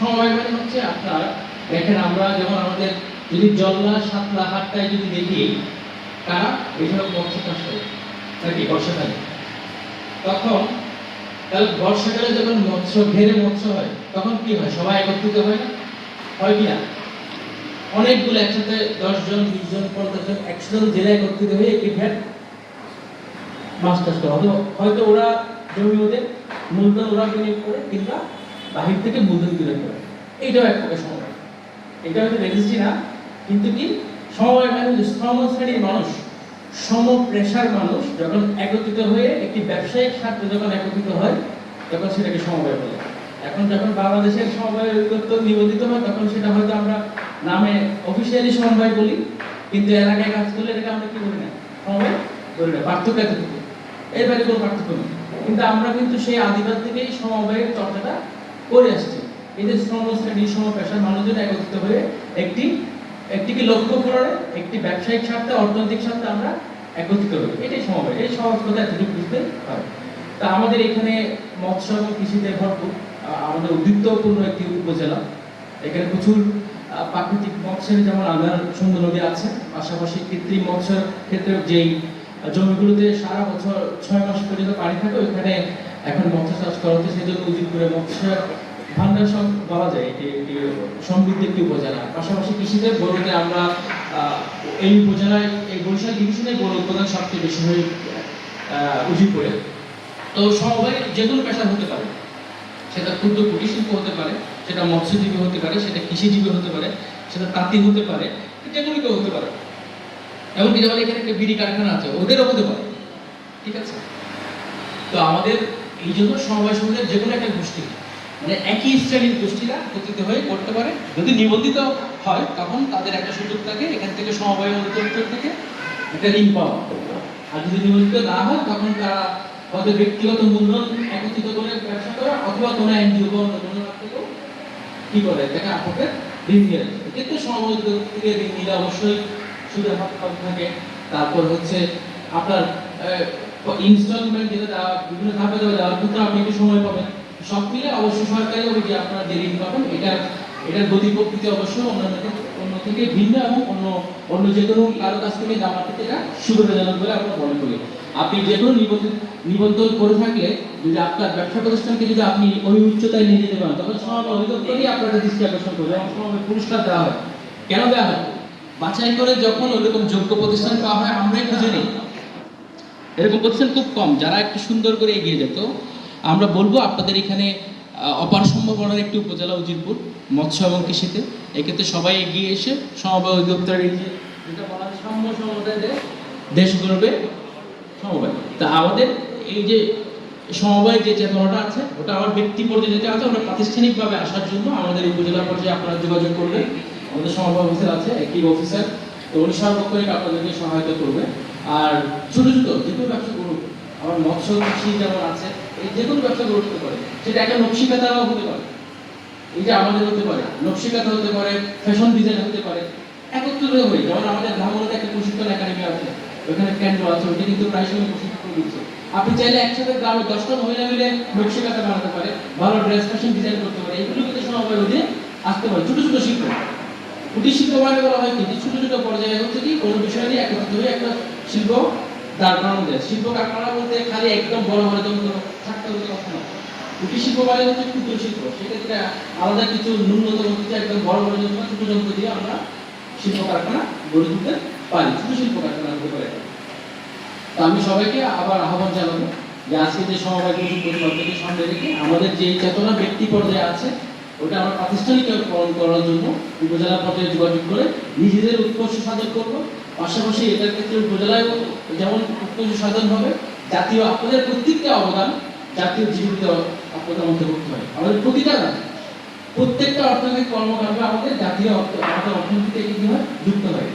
সমবায় মানে হচ্ছে আপনার? দেখেন আমরা যেমন আমাদের যদি জল্লা, সাতলা হাটটায় যদি দেখি, কারা? চাষ করে নাকি বর্ষাকালে? তখন, তাহলে বর্ষাকালে যখন মৎস্য, ঘেরে মৎস্য হয়, তখন কি হয়? সবাই একত্রিত হয় না? হয় কি না? অনেকগুলো একসাথে দশ জন বিশ জন পঞ্চাশ জন একশো জন জেলায় একত্রিত হয়ে একটি ভ্যাট মাছ চাষ করে। হয়তো ওরা জমি ওদের, মূলধন ওরা বিনিয়োগ করে কিংবা বাহির থেকে মূলধন তুলে করে। এইটাও এক প্রকার সমবায়। এটা হয়তো রেজিস্ট্রি না, কিন্তু কি? সমবায় মানে হচ্ছে শ্রম শ্রেণির মানুষ সম পেশার মানুষ যখন একত্রিত হয়ে একটি ব্যবসায়িক স্বার্থে যখন একত্রিত হয়, তখন সেটাকে সমবায় বলে। এখন যখন বাংলাদেশের সমবায় নিবন্ধিত হয়, তখন সেটা হয়তো আমরা নামে অফিসিয়ালি সমবায় বলি, কিন্তু এলাকায় কাজ করলে এটাকে আমরা কি বলি না? সমবায় বলি না, পার্থক্য এতটুকু। এর বাইরে কোনো পার্থক্য নেই। কিন্তু আমরা কিন্তু সেই আদিবাস থেকেই সমবায়ের চর্চাটা করে আসছি। এই যে শ্রম শ্রেণি সম পেশার মানুষজন একত্রিত হয়ে একটি একটিকে লক্ষ্য পূরণে, একটি ব্যবসায়িক স্বার্থে, অর্থনৈতিক স্বার্থে আমরা একত্রিত হই। এটাই সমবায়। এই সহজ কথা এতটুকু বুঝতে হয় তা আমাদের এখানে মৎস্য এবং কৃষিতে ভরপুর আমাদের উদ্বৃত্তপূর্ণ একটি উপজেলা। এখানে প্রচুর প্রাকৃতিক মৎস্যের যেমন আদার সুন্দর নদী আছে, পাশাপাশি কৃত্রিম মৎস্যের ক্ষেত্রে যেই জমিগুলোতে সারা বছর ছয় মাস পর্যন্ত পানি থাকে, ওইখানে এখন মৎস্য চাষ করা হচ্ছে সেই জন্য উদিতপুরে মৎস্য ভান্ডার বলা যায়, এটি একটি সমৃদ্ধ একটি উপজেলা। পাশাপাশি কৃষিতে গরুতে আমরা এই উপজেলায়, এই বরিশাল ডিভিশনে গরু উৎপাদন সবচেয়ে বেশি হয়ে উজিপুরে তো সমবায় যে কোনো পেশা হতে পারে। সেটা ক্ষুদ্র কুটির শিল্প হতে পারে, সেটা মৎস্যজীবী হতে পারে, সেটা কৃষিজীবী হতে পারে, সেটা তাঁতি হতে পারে যে কোনো কেউ হতে পারে। এমনকি যেমন এখানে একটা বিড়ি কারখানা আছে, ওদেরও হতে পারে। ঠিক আছে? তো আমাদের এই জন্য সমবায় সমিতির যে কোনো একটা গোষ্ঠী মানে একই শ্রেণির গোষ্ঠীরা একত্রিত হয়ে করতে পারে। যদি নিবন্ধিত হয়, তখন তাদের একটা সুযোগ থাকে, এখান থেকে সমবায় অধিদপ্তর থেকে একটা ঋণ পাওয়া। আর যদি নিবন্ধিত না হয়, তখন তারা হয়তো ব্যক্তিগত মূলধন একত্রিত করে ব্যবসা করে, অথবা কোনো এনজিও বা অন্য থেকেও কি করে তাকে আপনাকে ঋণ দিয়ে দেয়। কিন্তু সমবায় থেকে ঋণ নিলে অবশ্যই সুদের হাত থাকে। তারপর হচ্ছে আপনার ইনস্টলমেন্ট যেটা বিভিন্ন ধাপে দেওয়া ক্ষেত্রে আপনি একটু সময় পাবেন। সব মিলে অবশ্যই সরকারি যে আপনার ঋণ পাবেন, এটা এটার গতি প্রকৃতি অন্যান্য অন্য থেকে ভিন্ন এবং অন্য অন্য যে কোনো কারও কাছ থেকে থেকে এটা সুবিধাজনক বলে আমরা মনে করি। আপনি যে কোনো নিবন্ধন নিবন্ধন করে থাকলে, যদি আপনার ব্যবসা প্রতিষ্ঠানকে যদি আপনি ওই উচ্চতায় নিয়ে যেতে পারেন, তখন অধিদপ্তরই আপনাকে দৃষ্টি আকর্ষণ করবে এবং পুরস্কার দেওয়া হয় কেন দেওয়া হয় বাছাই করে যখন ওরকম যোগ্য প্রতিষ্ঠান পাওয়া হয়, আমরাই খুঁজে নিই। এরকম প্রতিষ্ঠান খুব কম। যারা একটু সুন্দর করে এগিয়ে যেত, আমরা বলব আপনাদের এখানে অপার সম্ভাবনার একটি উপজেলা উজিরপুর মৎস্য এবং কৃষিতে। এক্ষেত্রে সবাই এগিয়ে এসে সমবায় অধিদপ্তরের এই যে যেটা বলা সাম্য দেশ গড়বে সমবায়। তা আমাদের এই যে সমবায় যে চেতনাটা আছে, ওটা আমার ব্যক্তি পর্যায়ে যেটা আছে, ওটা প্রাতিষ্ঠানিকভাবে আসার জন্য আমাদের উপজেলা পর্যায়ে আপনারা যোগাযোগ করবেন। আমাদের সমবায় অফিসার আছে, একটি অফিসার, তো উনি সার্বক্ষণিক আপনাদেরকে সহায়তা করবে। আর ছোট ছোট যে কোনো ব্যবসা করুন আমার মৎস্য কৃষি যেমন আছে, এই যে কোনো ব্যবসা গড়ে উঠতে পারে। সেটা একটা নকশিকাতাও হতে পারে। এই যে আমাদের হতে পারে নকশিকাতা হতে পারে ফ্যাশন ডিজাইন হতে পারে, একত্রিত হয়ে, যেমন আমাদের ধামরাতে একটা প্রশিক্ষণ একাডেমি আছে ওখানে কেন্দ্র আছে ওটা কিন্তু প্রায় সময় প্রশিক্ষণ দিচ্ছে। আপনি চাইলে একসাথে গ্রামে দশটা মহিলা মিলে নকশিকাতা বানাতে পারে, ভালো ড্রেস ফ্যাশন ডিজাইন করতে পারে, এগুলো কিন্তু সময় অধীনে আসতে পারে, ছোট ছোট শিল্প। কুটির শিল্প মানে বলা হয় কি? যে ছোট ছোট পর্যায়ে হচ্ছে কি, কোনো বিষয় নিয়ে একত্রিত হয়ে একটা শিল্প, দাঁড় শিল্প কারখানা বলতে খালি একদম বড় বড় যেমন ধরো থাকতে হলে কথা না। কুটির শিল্প মানে হচ্ছে ক্ষুদ্র শিল্প। সেক্ষেত্রে আলাদা কিছু ন্যূনতম কিছু একদম বড় বড় যন্ত্র ছোট যন্ত্র দিয়ে আমরা শিল্প কারখানা গড়ে তুলতে পারি, ছোট শিল্প কারখানা হতে পারে তো আমি সবাইকে আবার আহ্বান জানাব যে আজকে যে সমবায় প্রতিবাদকে সামনে রেখে আমাদের যে চেতনা ব্যক্তি পর্যায়ে আছে, ওটা আমরা প্রাতিষ্ঠানিকরণ করার জন্য উপজেলা পর্যায়ে যোগাযোগ করে নিজেদের উৎকর্ষ সাধন করব। পাশাপাশি এটার ক্ষেত্রে উপজেলায় যেমন উৎকর্ষ সাধন হবে, জাতীয় আপনাদের প্রত্যেকটা অবদান, জাতীয় জীবিত আপনাদের করতে হয় আমাদের প্রতিটা না প্রত্যেকটা অর্থনৈতিক কর্মকাণ্ড আমাদের জাতীয় আমাদের অর্থনীতিতে কি হয়? যুক্ত হয়